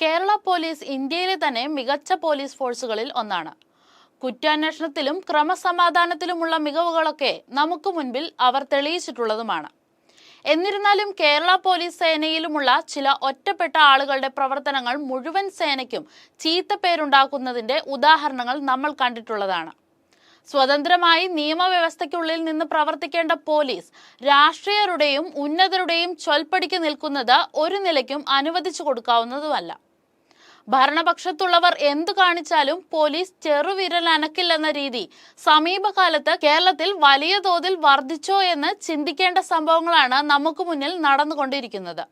Kerala police ഇന്ത്യയിലെ തന്നെ മികച്ച പോലീസ് ഫോഴ്സുകളിൽ ഒന്നാണ്. കുറ്റാന്വേഷണത്തിലും ക്രമസമാധാനത്തിലുമുള്ള മികവുകളൊക്കെ നമുക്ക് മുൻപിൽ അവർ തെളിയിച്ചിട്ടുള്ളതുമാണ്. എന്നിരുന്നാലും കേരള പോലീസ് സേനയിലുമുള്ള ചില ഒറ്റപ്പെട്ട ആളുകളുടെ പ്രവർത്തനങ്ങൾ മുഴുവൻ സേനയ്ക്കും ചീത്ത പേരുണ്ടാക്കുന്നതിന്റെ ഉദാഹരണങ്ങൾ നമ്മൾ കണ്ടിട്ടുള്ളതാണ്. സ്വതന്ത്രമായി നിയമവ്യവസ്ഥയ്ക്കുള്ളിൽ നിന്ന് പ്രവർത്തിക്കേണ്ട പോലീസ് രാഷ്ട്രീയരുടെയും ഉന്നതരുടെയും ചൊൽപ്പടിക്ക് നിൽക്കുന്നത് ഒരു നിലയ്ക്കും അനുവദിച്ചു കൊടുക്കാവുന്നതുമല്ല. ഭരണപക്ഷത്തുള്ളവർ എന്തു കാണിച്ചാലും പോലീസ് ചെറുവിരൽ അനക്കില്ലെന്ന രീതി. സമീപകാലത്ത് കേരളത്തിൽ വലിയ തോതിൽ വർദ്ധിച്ചോ എന്ന് ചിന്തിക്കേണ്ട സംഭവങ്ങളാണ് നമുക്ക് മുന്നിൽ നടന്നുകൊണ്ടിരിക്കുന്നത്.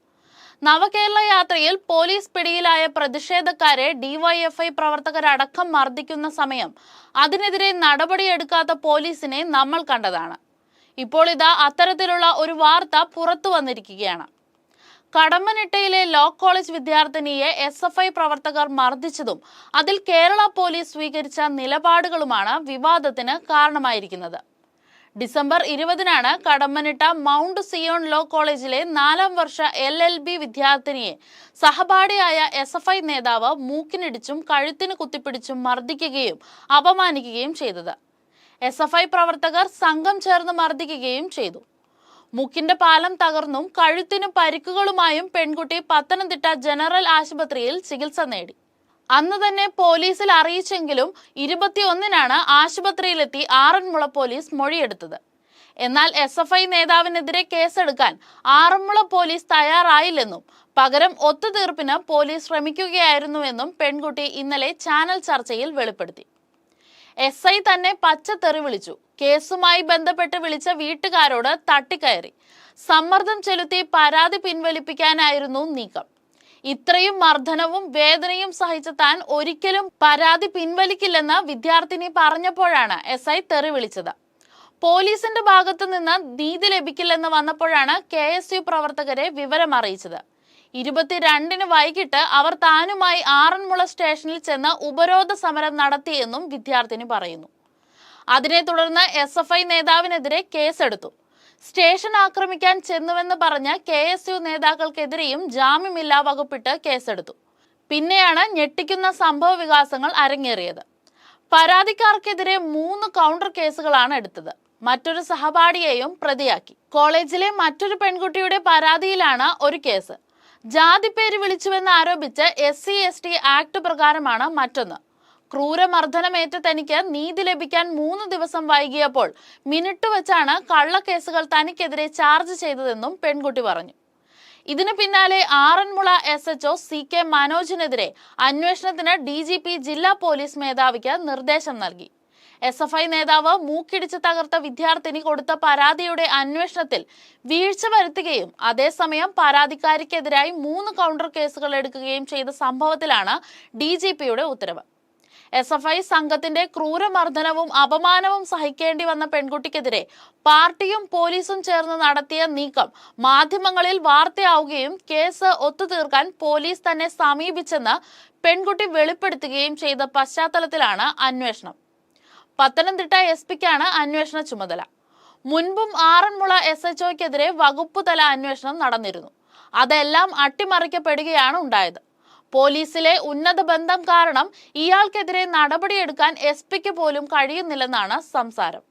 നവകേരള യാത്രയിൽ പോലീസ് പിടിയിലായ പ്രതിഷേധക്കാരെ ഡിവൈഎഫ്ഐ പ്രവർത്തകരടക്കം മർദ്ദിക്കുന്ന സമയം. അതിനെതിരെ നടപടിയെടുക്കാത്ത പോലീസിനെ നമ്മൾ കണ്ടതാണ്. ഇപ്പോൾ ഇതാ അത്തരത്തിലുള്ള ഒരു വാർത്ത പുറത്തു വന്നിരിക്കുകയാണ്. കടമ്മനിട്ടയിലെ ലോ കോളേജ് വിദ്യാർത്ഥിനിയെ എസ് എഫ് ഐ പ്രവർത്തകർ മർദ്ദിച്ചതും അതിൽ കേരള പോലീസ് സ്വീകരിച്ച നിലപാടുകളുമാണ് വിവാദത്തിന് കാരണമായിരിക്കുന്നത്. ഡിസംബർ ഇരുപതിനാണ് കടമ്പനിട്ട മൗണ്ട് സിയോൺ ലോ കോളേജിലെ നാലാം വർഷ എൽ എൽ ബി വിദ്യാർത്ഥിനിയെ സഹപാഠിയായ എസ് എഫ് ഐ നേതാവ് മൂക്കിനിടിച്ചും കഴുത്തിന് കുത്തിപ്പിടിച്ചും മർദ്ദിക്കുകയും അപമാനിക്കുകയും ചെയ്തത്. എസ് എഫ് ഐ പ്രവർത്തകർ സംഘം ചേർന്ന് മർദ്ദിക്കുകയും ചെയ്തു. മൂക്കിന്റെ പാലം തകർന്നും കഴുത്തിനും പരിക്കുകളുമായും പെൺകുട്ടി പത്തനംതിട്ട ജനറൽ ആശുപത്രിയിൽ ചികിത്സ നേടി. അന്ന് തന്നെ പോലീസിൽ അറിയിച്ചെങ്കിലും ഇരുപത്തിയൊന്നിനാണ് ആശുപത്രിയിലെത്തി ആറന്മുള പോലീസ് മൊഴിയെടുത്തത്. എന്നാൽ എസ് എഫ് ഐ നേതാവിനെതിരെ കേസെടുക്കാൻ ആറന്മുള പോലീസ് തയ്യാറായില്ലെന്നും പകരം ഒത്തുതീർപ്പിന് പോലീസ് ശ്രമിക്കുകയായിരുന്നുവെന്നും പെൺകുട്ടി ഇന്നലെ ചാനൽ ചർച്ചയിൽ വെളിപ്പെടുത്തി. എസ് ഐ തന്നെ പച്ചത്തെറി വിളിച്ചു. കേസുമായി ബന്ധപ്പെട്ട് വിളിച്ച വീട്ടുകാരോട് തട്ടിക്കയറി. സമ്മർദ്ദം ചെലുത്തി പരാതി പിൻവലിപ്പിക്കാനായിരുന്നു നീക്കം. ഇത്രയും മർദ്ദനവും വേദനയും സഹിച്ച താൻ ഒരിക്കലും പരാതി പിൻവലിക്കില്ലെന്ന് വിദ്യാർത്ഥിനി പറഞ്ഞപ്പോഴാണ് എസ് ഐ തെറി വിളിച്ചത്. പോലീസിന്റെ ഭാഗത്തു നിന്ന് നീതി ലഭിക്കില്ലെന്ന് വന്നപ്പോഴാണ് കെ എസ് യു പ്രവർത്തകരെ വിവരം അറിയിച്ചത് ഇരുപത്തിരണ്ടിന് വൈകിട്ട് അവർ താനുമായി ആറന്മുള സ്റ്റേഷനിൽ ചെന്ന് ഉപരോധ സമരം നടത്തിയെന്നും വിദ്യാർത്ഥിനി പറയുന്നു. അതിനെ തുടർന്ന് എസ് എഫ് ഐ നേതാവിനെതിരെ കേസെടുത്തു. സ്റ്റേഷൻ ആക്രമിക്കാൻ ചെന്നുവെന്ന് പറഞ്ഞ കെ എസ് യു നേതാക്കൾക്കെതിരെയും ജാമ്യമില്ലാ വകുപ്പിട്ട് കേസെടുത്തു. പിന്നെയാണ് ഞെട്ടിക്കുന്ന സംഭവ വികാസങ്ങൾ അരങ്ങേറിയത്. പരാതിക്കാർക്കെതിരെ മൂന്ന് കൗണ്ടർ കേസുകളാണ് എടുത്തത്. മറ്റൊരു സഹപാഠിയെയും പ്രതിയാക്കി. കോളേജിലെ മറ്റൊരു പെൺകുട്ടിയുടെ പരാതിയിലാണ് ഒരു കേസ്. ജാതിപ്പേര് വിളിച്ചുവെന്ന് ആരോപിച്ച് S C S T act പ്രകാരമാണ് മറ്റൊന്ന്. ക്രൂരമർദ്ദനമേറ്റ തനിക്ക് നീതി ലഭിക്കാൻ മൂന്ന് ദിവസം വൈകിയപ്പോൾ മിനിറ്റ് വെച്ചാണ് കള്ളക്കേസുകൾ തനിക്കെതിരെ ചാർജ് ചെയ്തതെന്നും പെൺകുട്ടി പറഞ്ഞു. ഇതിനു പിന്നാലെ Aranmula S HO C K മനോജിനെതിരെ അന്വേഷണത്തിന് ഡി ജില്ലാ പോലീസ് മേധാവിക്ക് നിർദ്ദേശം നൽകി. എസ് എഫ് ഐ നേതാവ് മൂക്കിടിച്ച് തകർത്ത വിദ്യാർത്ഥിനി കൊടുത്ത പരാതിയുടെ അന്വേഷണത്തിൽ വീഴ്ച വരുത്തുകയും അതേസമയം പരാതിക്കാരിക്കെതിരായി മൂന്ന് കൗണ്ടർ കേസുകൾ എടുക്കുകയും ചെയ്ത സംഭവത്തിലാണ് ഡി ജി പിയുടെ ഉത്തരവ്. എസ് എഫ് ഐ സംഘത്തിന്റെ ക്രൂരമർദ്ദനവും അപമാനവും സഹിക്കേണ്ടി വന്ന പെൺകുട്ടിക്കെതിരെ പാർട്ടിയും പോലീസും ചേർന്ന് നടത്തിയ നീക്കം മാധ്യമങ്ങളിൽ വാർത്തയാവുകയും കേസ് ഒത്തുതീർക്കാൻ പോലീസ് തന്നെ സമീപിച്ചെന്ന് പെൺകുട്ടി വെളിപ്പെടുത്തുകയും ചെയ്ത പശ്ചാത്തലത്തിലാണ് അന്വേഷണം. പത്തനംതിട്ട എസ് പിക്കാണ് അന്വേഷണ ചുമതല. മുൻപും ആറന്മുള എസ് എച്ച് ഒക്കെതിരെ വകുപ്പ് തല അന്വേഷണം നടന്നിരുന്നു. അതെല്ലാം അട്ടിമറിക്കപ്പെടുകയാണ് ഉണ്ടായത്. പോലീസിലെ ഉന്നത ബന്ധം കാരണം ഇയാൾക്കെതിരെ നടപടിയെടുക്കാൻ എസ് പിക്ക് പോലും കഴിയുന്നില്ലെന്നാണ് സംസാരം.